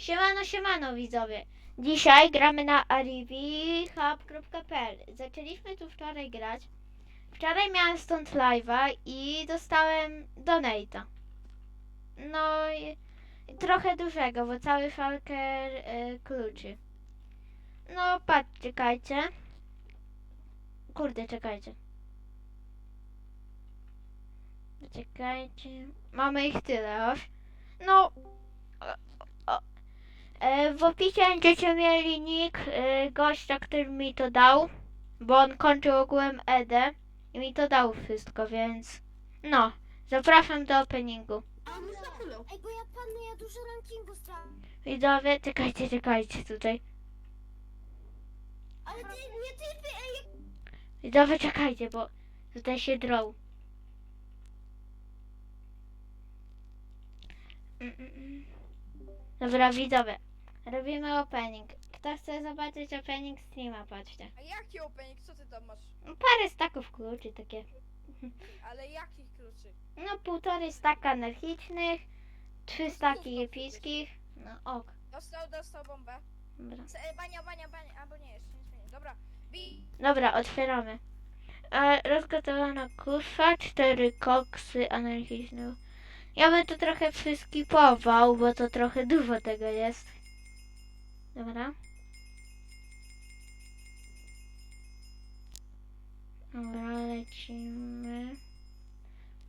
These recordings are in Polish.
Siemano, siemano widzowie. Dzisiaj gramy na arivihub.pl. Zaczęliśmy tu wczoraj grać. Wczoraj miałem stąd live'a i dostałem donate'a. No i trochę dużego, bo cały falker y, kluczy. No patrz, czekajcie. Kurde, czekajcie. Czekajcie. Mamy ich tyle już. No. E, w opisie będziecie mieli nick e, gościa, który mi to dał, bo on kończył ogółem ED i mi to dał wszystko, więc no, zapraszam do openingu. Ej, bo ja padnę, ja dużo rankingu stracę. Widzowie, czekajcie, czekajcie tutaj. Ale ty, nie typy, ej, Widzowie, czekajcie, bo tutaj się drą. Mm, mm, mm. Dobra, widzowie, robimy opening. Kto chce zobaczyć opening streama, patrzcie. A jaki opening? Co ty tam masz? Parę staków kluczy takie. Ale jakich kluczy? No półtorej staka anarchicznych, trzy staki epickich. No ok, Dostał, dostał bombę. dobra. E, Bania, bania, bania, albo nie, jeszcze nie. Dobra, bij. Dobra, otwieramy. E, rozgotowana kusza, cztery koksy anarchiczne. Ja bym to trochę przyskipował, bo to trochę dużo tego jest. Dobra. Dobra, lecimy.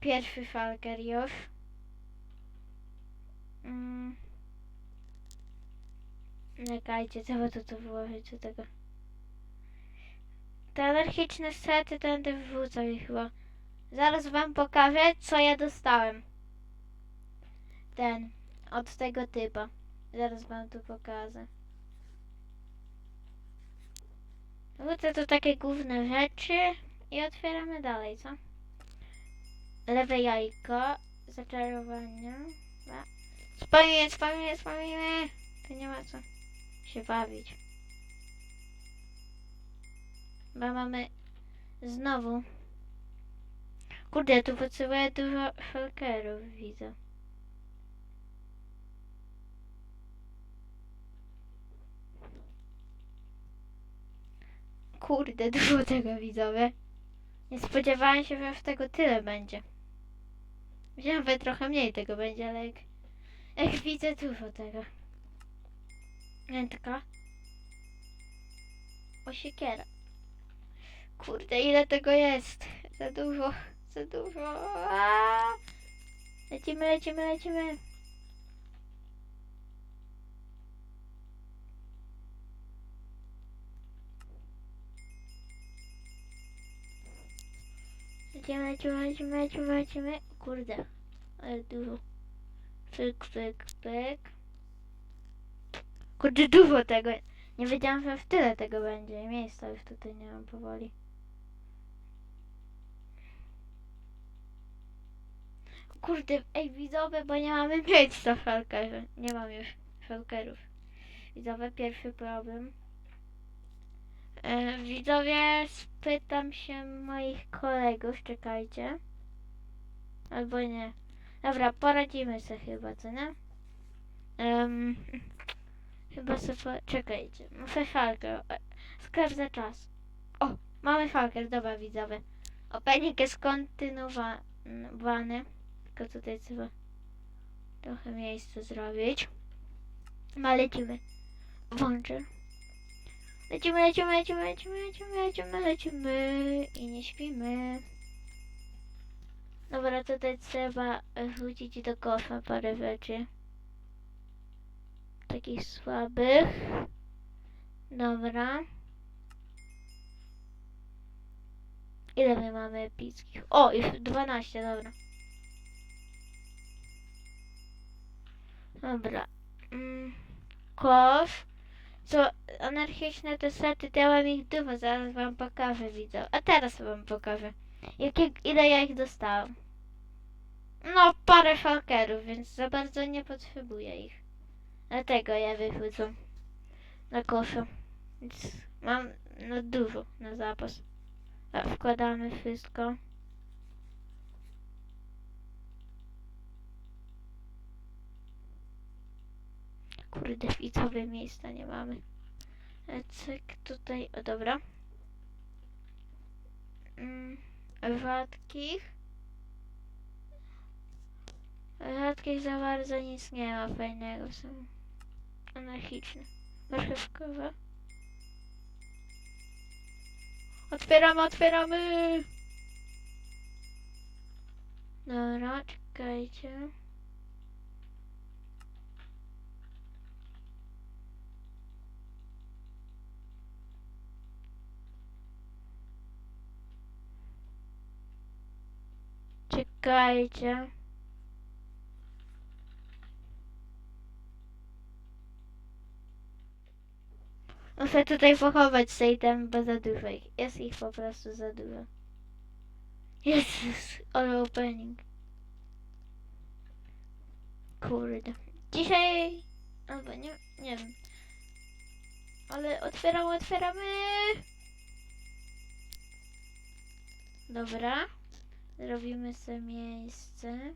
Pierwszy falker już. Mm. Czekajcie, trzeba to tu włożyć do tego. Te anarchiczne sety będę wrzucał ich chyba. Zaraz wam pokażę, co ja dostałem. Ten, od tego typa. Zaraz wam tu pokażę. Wrzucę tu takie główne rzeczy i otwieramy dalej, co? Lewe jajko, zaczarowanie. Dwa. Spalimy, spalimy, spalimy. To nie ma co się bawić. Bo mamy znowu. Kurde, tu potrzebuję dużo shulkerów, widzę. Kurde, dużo tego widzowie. Nie spodziewałem się, że aż tego tyle będzie. Myślałem, że trochę mniej tego będzie, ale jak, jak widzę dużo tego. Wędka. O siekiera. Kurde, ile tego jest? Za dużo, za dużo. Lecimy, lecimy, lecimy. Lecimy, lecimy, lecimy, lecimy, lecimy. Kurde, ale dużo. Pyk, pyk, pyk. Kurde, dużo tego. Nie wiedziałam, że w tyle tego będzie. Miejsca już tutaj nie mam powoli. Kurde, ej widzowie, bo nie mamy miejsca w. Nie mam już Falkerów. Widzowie, pierwszy problem. E, widzowie, spytam się moich kolegów, czekajcie. Albo nie. Dobra, poradzimy sobie chyba, co nie? Um, chyba sobie... Czekajcie, muszę Falker. e, za czas. O, mamy Falker, dobra widzowie. Opening jest kontynuowany. Tylko tutaj trzeba trochę miejsca zrobić. No lecimy. Włączę. Lecimy, lecimy, lecimy, lecimy, lecimy, lecimy, lecimy i nie śpimy. Dobra, tutaj trzeba wrzucić do kosza parę rzeczy. Takich słabych. Dobra. Ile my mamy epickich? O, już 12, dobra. Dobra. Mm, kosz. Co anarchiczne te sety, to ja mam ich dużo, zaraz wam pokażę, widzę. A teraz wam pokażę. Jakie, ile ja ich dostałam. No, parę falkerów, więc za bardzo nie potrzebuję ich. Dlatego ja wyrzucam na kosza. Więc mam no dużo na zapas. Wkładamy wszystko. Kurde, widzowie miejsca nie mamy. E, Cyk, tutaj, o dobra. Mm, rzadkich. Rzadkich za bardzo nic nie ma fajnego, są anarchiczne. Marchewkowe. Otwieramy, otwieramy! Dobra, czekajcie. Czekajcie. Muszę tutaj pochować sejtem, bo za dużo ich. Jest ich po prostu za dużo. Jezus, ale opening. Kurde. Dzisiaj... Albo nie, nie wiem. Ale otwieramy, otwieramy! Dobra. Zrobimy sobie miejsce.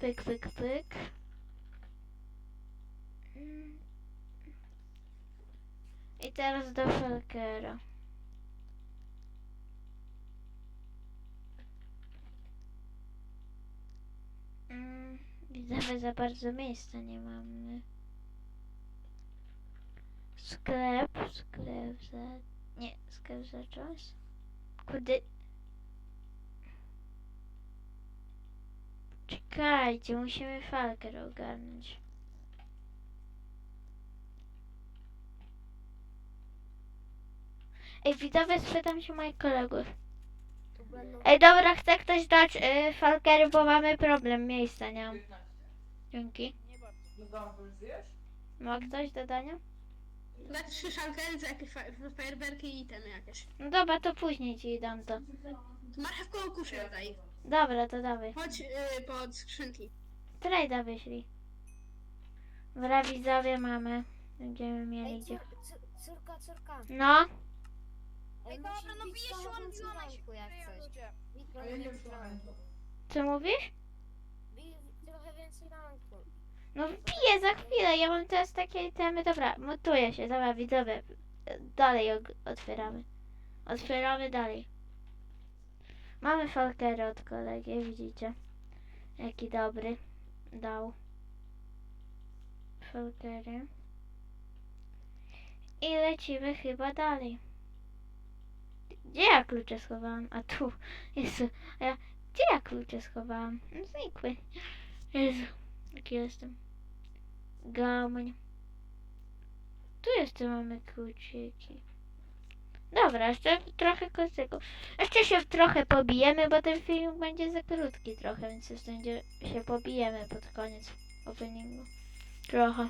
Pyk, pyk, pyk. I teraz do Falkera. Mm, Widzowie za bardzo miejsca nie mamy. Sklep, sklep za... Nie, sklep za czas. Kurde. Czekajcie, musimy Falker ogarnąć. Ej, widzowie, spytam się moich kolegów. Ej, dobra, chce ktoś dać y, Falkery, bo mamy problem, miejsca nie mam. Dzięki. Nie bardzo. Ma ktoś do dania? Dwa, trzy za jakieś fa- fajerwerki i temy jakieś. No dobra, to później ci dam to. Marchewkowo kuszę daj. Dobra, to dawaj. Chodź yy, pod skrzynki. Trajda wyślij. Dobra, widzowie mamy. Będziemy mieli Ej, gdzie. cór, cór, córka, córka. No, Ej, dobra, no bije się on, jak coś. trochę więcej ranku. co mówisz? Bij trochę więcej ranku. No wbiję za chwilę, ja mam teraz takie temy. Dobra, mutuję się, dobra, widzowie. Dalej otwieramy. Otwieramy dalej. Mamy Falkery od kolegi, widzicie? Jaki dobry. Dał. Falkery. I lecimy chyba dalej. Gdzie ja klucze schowałam? A tu. Jezu. A ja... Gdzie ja klucze schowałam? No, Znikły. Jezu. Jaki jestem. Gamoń. Tu jeszcze mamy kluczyki. Dobra, jeszcze trochę kocyku. Jeszcze się trochę pobijemy, bo ten film będzie za krótki trochę, więc już będzie się pobijemy pod koniec openingu. Trochę.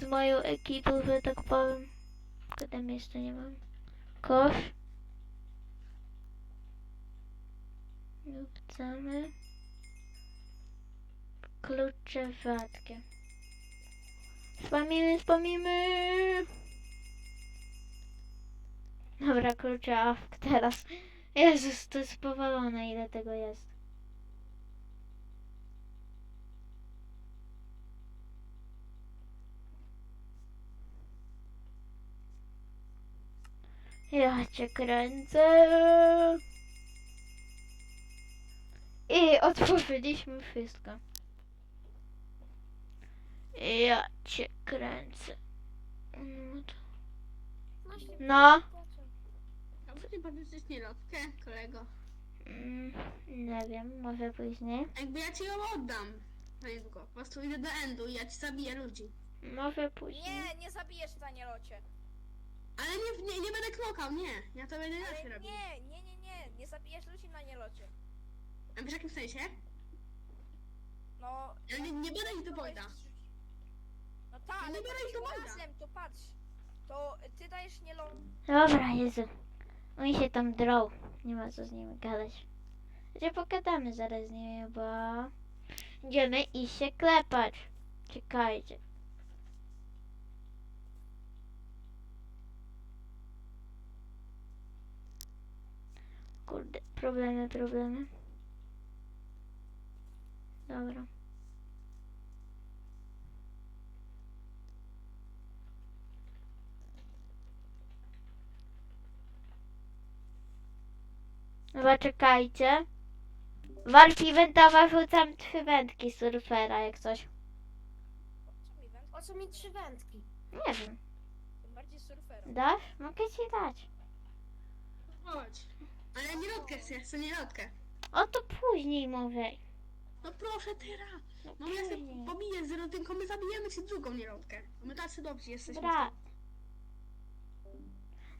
Z moją ekipą, że tak powiem. Tam jeszcze nie mam. Kosz. Wrzucamy. Klucze rzadkie. Spamimy, spamimy. Dobra, klucze awk teraz. Jezus, to jest powalone, ile tego jest. Ja cię kręcę. I otworzyliśmy wszystko. Ja cię kręcę. No No. A później pożyczyć nielotkę, kolego. Mm, nie wiem, może później. Jakby ja ci ją oddam. Na niedługo. Po prostu idę do endu i ja ci zabiję ludzi. Może później. Nie, nie zabijesz w nielocie. Ale nie, nie, nie będę knokał, nie. Ja to będę inaczej Ale robił. nie, nie, nie, nie. Nie zabijesz ludzi na nielocie. A wiesz w jakim sensie? No... Ja nie, nie będę iść do Wojda. No tak, Nie ale biorę ich do razem, to patrz. To ty dajesz nielot. Dobra, Jezu. Oni się tam drą. Nie ma co z nimi gadać. Gdzie pogadamy zaraz z nimi, bo... Idziemy i się klepać. Czekajcie. Kurde, problemy, problemy. Dobra. Dobra, czekajcie. Walki wędowe rzucam trzy wędki surfera, jak coś. Po co mi trzy wędki? Nie wiem. Tym bardziej. Dasz? Mogę ci dać. Chodź. Ale nie lotkę chcę, chcę nie lotkę. O to później mówię. No proszę teraz. No No ja później. sobie pobiję z rodynką, my zabijemy się drugą nielotkę. My tacy dobrzy jesteśmy. Dobra.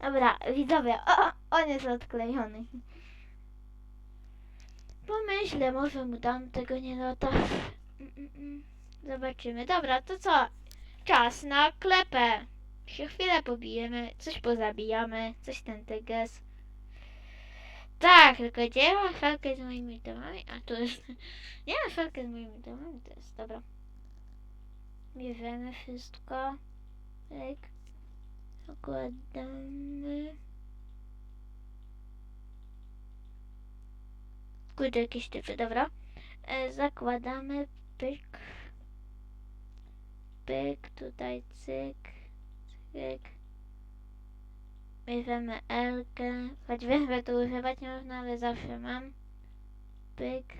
Dobra, widzowie, o, on jest odklejony. Pomyślę, może mu dam tego nielota. Mm, mm, mm. Zobaczymy. Dobra, to co? Czas na klepę. Się chwilę pobijemy, coś pozabijamy, coś ten tyges. Tak, tylko gdzie mam felkę z moimi domami? A tu jest... Nie mam felkę z moimi domami, to jest, dobra. Bierzemy wszystko. Tak. Zakładamy. Kurde, jakieś typy, dobra. E, zakładamy pyk. Pyk, tutaj cyk, cyk. Bierzemy Elkę. Choć wiem, że tu używać nie można, ale zawsze mam. Pyk.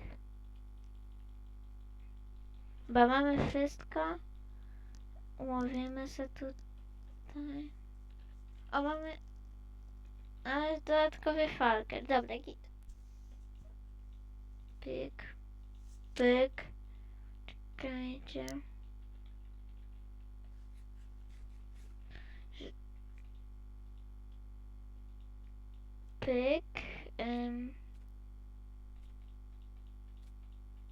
Bo mamy wszystko. Ułożymy się tutaj. O, mamy... Ale dodatkowy falker. Dobra, git. Pyk. Pyk. Czekajcie. Pyk. Ym.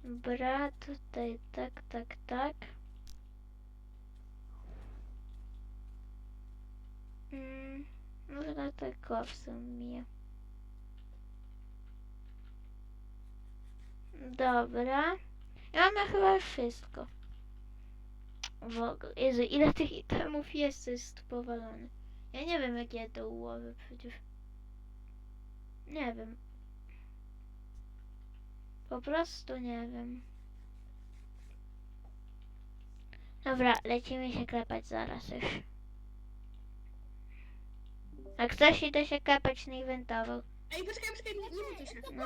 Bra, tutaj tak, tak, tak. Mm, może na tego w sumie. Dobra. Ja mamy chyba wszystko. W ogóle. Jezu, ile tych itemów jest, to jest powalone. Ja nie wiem, jak ja to ułożę przecież. Nie wiem. Po prostu nie wiem. Dobra, lecimy się klepać zaraz już. Jak coś idę się klepać na inwentował. Ej, poczekaj, poczekaj, nie, nie mutuj się. No.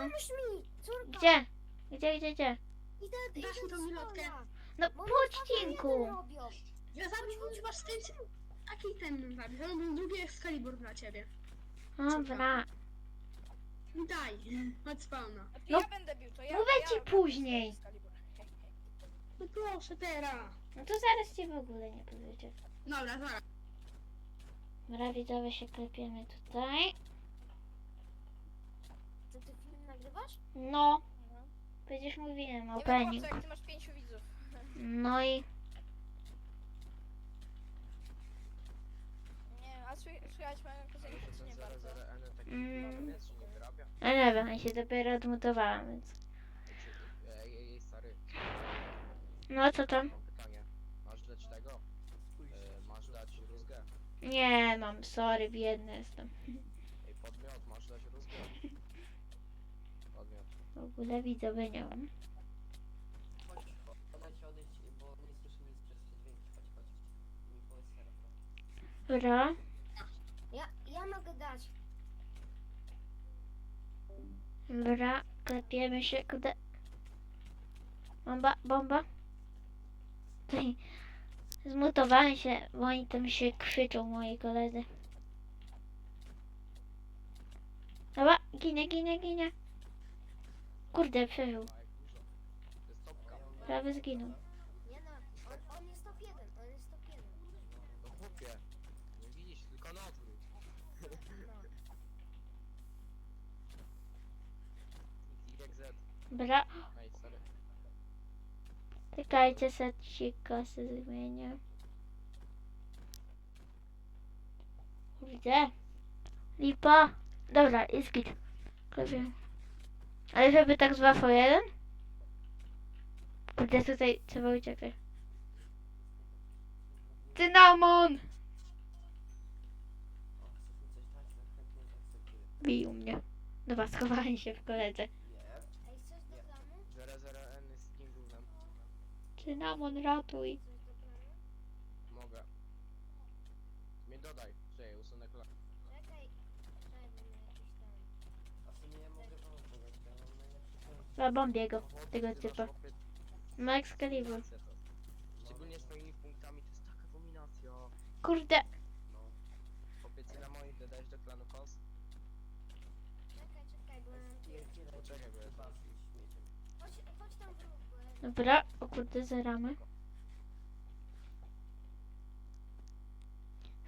Gdzie? Gdzie, gdzie, gdzie? Idę, Dasz idę mi tą stola. No po odcinku. Ja zabił masz ten... Taki ten zabił. Ja mam drugi Excalibur dla ciebie. Dobra. Daj, chodź spawna. No, ja będę bił, to ja. mówię ja ci będę później. Excalibur. Hej, hej. No proszę teraz. No to zaraz ci w ogóle nie powiedzieć. Dobra, zaraz. Dobra, widzowie się klepiemy tutaj. Czy ty film nagrywasz? No. Przecież mówiłem Nie wiem opening. jak ty masz pięciu widzów. No i Nie, a sły- słychać moją kozynkę czy nie bardzo? Mm. Że nie wiem, ja się dopiero odmutowałam, więc. Ej, ej, ej, stary, No co tam? mam pytanie. Masz dać tego? E, masz dać rózgę? Nie mam, sorry, biedny jestem. Ej, podmiot, masz dać rózgę? Chodź, chodź. Mi powiedz teraz. Dobra. Ja, ja mogę dać. Dobra, klepiemy się, kudę. Bomba, bomba. Zmutowałem się, bo oni tam się krzyczą, moi koledzy. Dobra, ginie, ginie, ginie. Kurde, przeżył. Prawie zginął. Nie no, on, on jest top 1, on jest top 1. No chłopie. Nie widzisz, tylko na odwrót. XYZ. Bra, Ej, stary. czekajcie, secika się zmienię. Lipa. Dobra, jest git. Klepię. Ale żeby tak z 2 po 1? Kurde, tutaj trzeba uciekać. Cynamon! No zaakceptuję. Bił mnie. Dobra, schowałem się w koledze. Nie. Ej, coś do domu? 00N jest takim gównem. Cynamon, ratuj. Coś do planu? Mogę. Mnie dodaj, czekaj, usunę klan. Czekaj. Czekaj, bo mnie jakiś tam... A w sumie ja mogę wam pomóc, ja mam najlepszy pomysł. Chyba bombię go, tego typa. chłopie, Ma Excalibur. dominację to. Szczególnie z twoimi punktami, to jest taka dominacja. Kurde, No. Chłopie, cynamonik dodajesz do klanu kos? Czekaj, czekaj, bo mam... Pierdzielaj, Poczekaj, bo ja chyba z śmieciem. Chodź, chodź tam wróg, bo ja... dobra, o kurde, zeramy.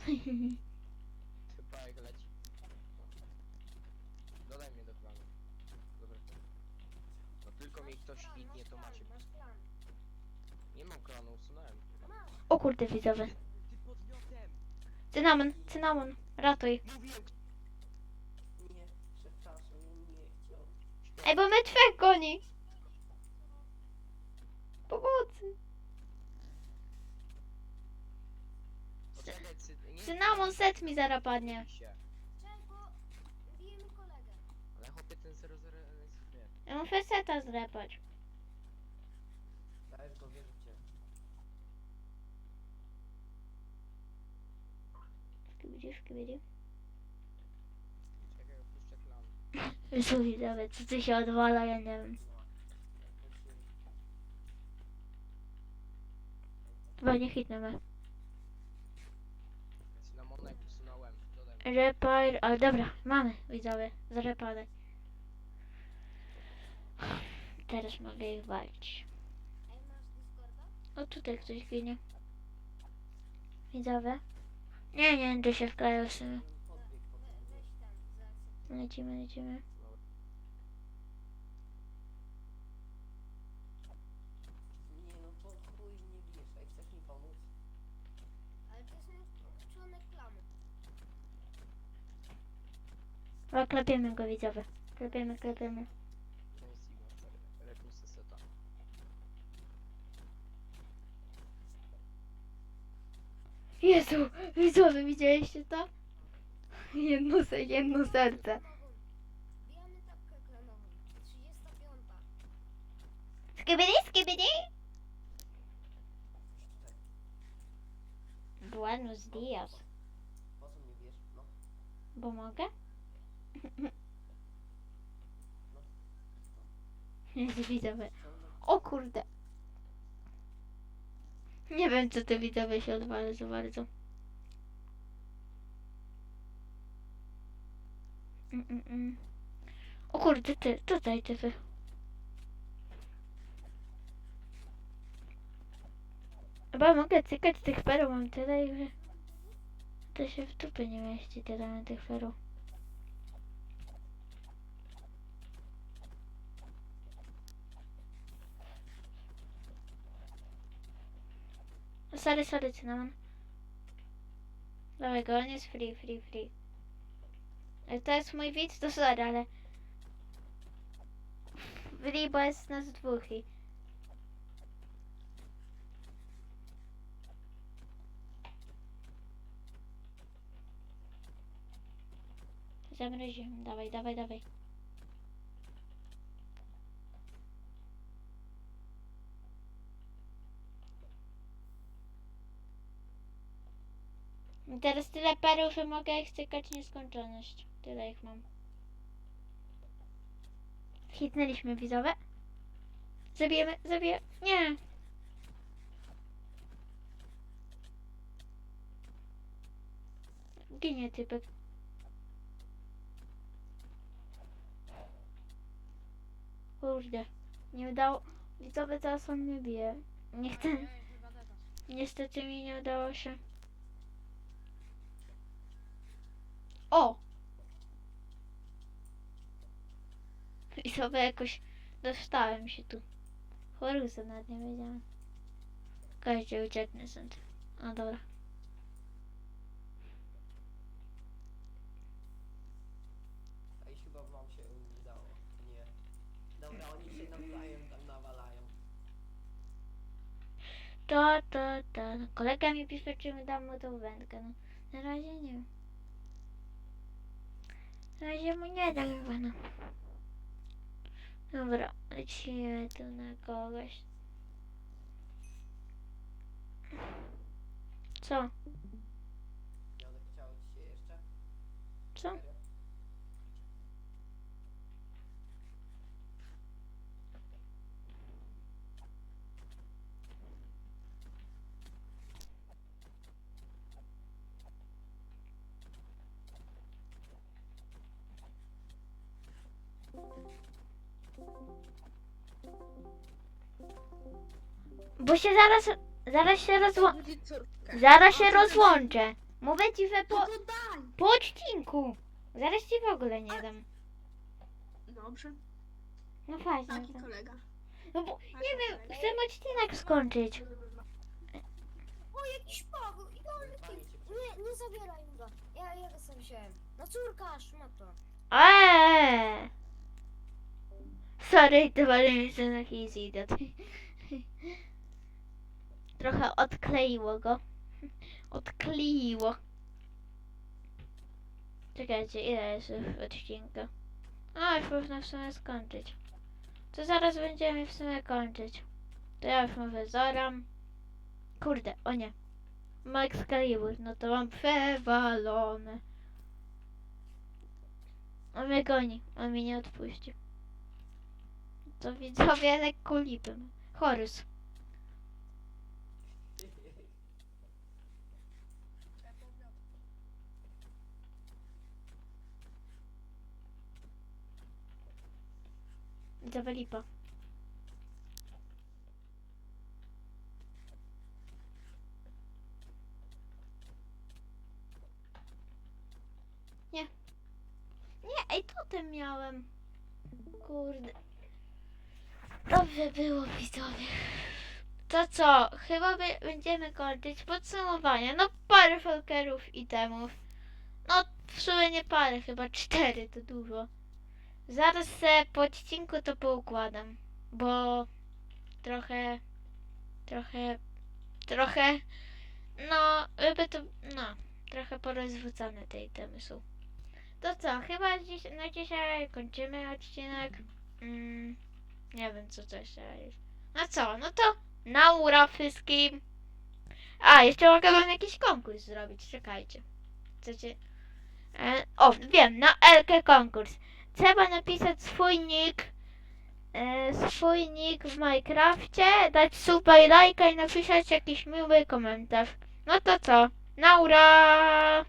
ktoś hitnie, to macie. Nie mam klanu, usunąłem. O kurde, widzowie. Ty podmiotem! Cynamon, cynamon, ratuj. Mówiłem, Nie, przepraszam, nie chciał. Ej, bo my trzech goni. Pomocy. Poczekaj, cy... nie Cynamon set mi zaraz padnie. się. Ja muszę seta zlepać. Dajesz go, wierzycie. Skibidi, skibidi. Czekaj, opuszczę klan. Jezu, widzowie, co tu się odwala, ja nie wiem. Nie- Chyba nie usunąłem. Dodaj mnie. Repair, ale dobra, mamy, widzowie, zarepadaj. Teraz mogę ich walić. O, tutaj ktoś ginie. Widzowie. Nie, nie, to się wkleją w sumie. Podbieg po We, tym. weź tam, zaakceptuj. Lecimy, lecimy. O, klepiemy go, widzowie. Klepiemy, klepiemy. To jest Sigma, stary. Repusy seta. Jezu, widzowie, widzieliście to? Jedno, jedno serce. Bijamy tapkę klanową. 35. Skibidi, skibidi. Buenos dias. Po co mnie bijesz? No. Bo mogę? Widzowie. O kurde. Nie wiem, co te widzowie się odwalą za bardzo. Mm, mm, mm. O kurde, ty, tutaj ty wy. Chyba mogę cykać tych perów, mam tyle i to się w dupy nie mieści, tyle mam tych perów. Sorry, sorry, cynamon. Dawaj go, on jest free, free, free. Jak to jest mój widz, to sorry, ale... Free, bo jest nas dwóch i... Dawaj, dawaj, dawaj. Teraz tyle perów, że mogę ich cykać nieskończoność. Tyle ich mam. Hitnęliśmy widzowe. Zabijemy, zabijemy. Nie. Ginie typek. Kurde. Nie udało. Widzowie teraz on mnie bije. Nie chcę. Niestety mi nie udało się. O! I sobie jakoś dostałem się tu. Chorusa nawet nie wiedziałem. Każdy ucieknę stąd. O dobra. Ej, chyba wam się udało. Nie. Dobra, oni się nawzajem tam nawalają. To, to, to. Kolega mi pisze, czy mi dam mu tą wędkę. No, na razie nie. Na Разве меня даровано? Dobra, lecimy tu na kogoś. Co? Bo się zaraz, zaraz się rozłączę. Zaraz się rozłączę. Mówię ci, że po, daj. po odcinku. Zaraz ci w ogóle nie dam. Dobrze, No fajnie. taki kolega. No bo nie wiem, chcę odcinek skończyć. O, jakiś cię Nie, nie zabieraj go. Ja, ja go sam wziąłem. No córka, szmato. Eee! Sorry, to mi się na easy idiot. Trochę odkleiło go. Odkleiło. Czekajcie, ile jest w odcinku? A, już można w sumie skończyć. To zaraz będziemy w sumie kończyć. To ja już mówię zoram. Kurde, o nie. Max Calibur, no to mam przewalone. On mnie goni, on mnie nie odpuści. To widzowie lekko lipy. Horus. Widzowie lipa. Nie. Nie, ej, totem miałem. Kurde. Dobrze było, widzowie. To co? Chyba będziemy kończyć podsumowanie. No parę folkerów i temów. No w sumie nie parę, chyba cztery to dużo. Zaraz se po odcinku to poukładam. Bo trochę, trochę, trochę, no, żeby to, no, trochę porozrzucane te itemy są. To co, chyba dziś, na dzisiaj kończymy odcinek. Mm, nie wiem co to jeszcze jest. No co, no to naura wszystkim. A, jeszcze mogę wam jakiś konkurs zrobić, czekajcie. Chcecie? E, o, wiem, na Elkę konkurs. Trzeba napisać swój nick, e, swój nick w Minecrafcie, dać suba i lajka i napisać jakiś miły komentarz. No to co? Naura!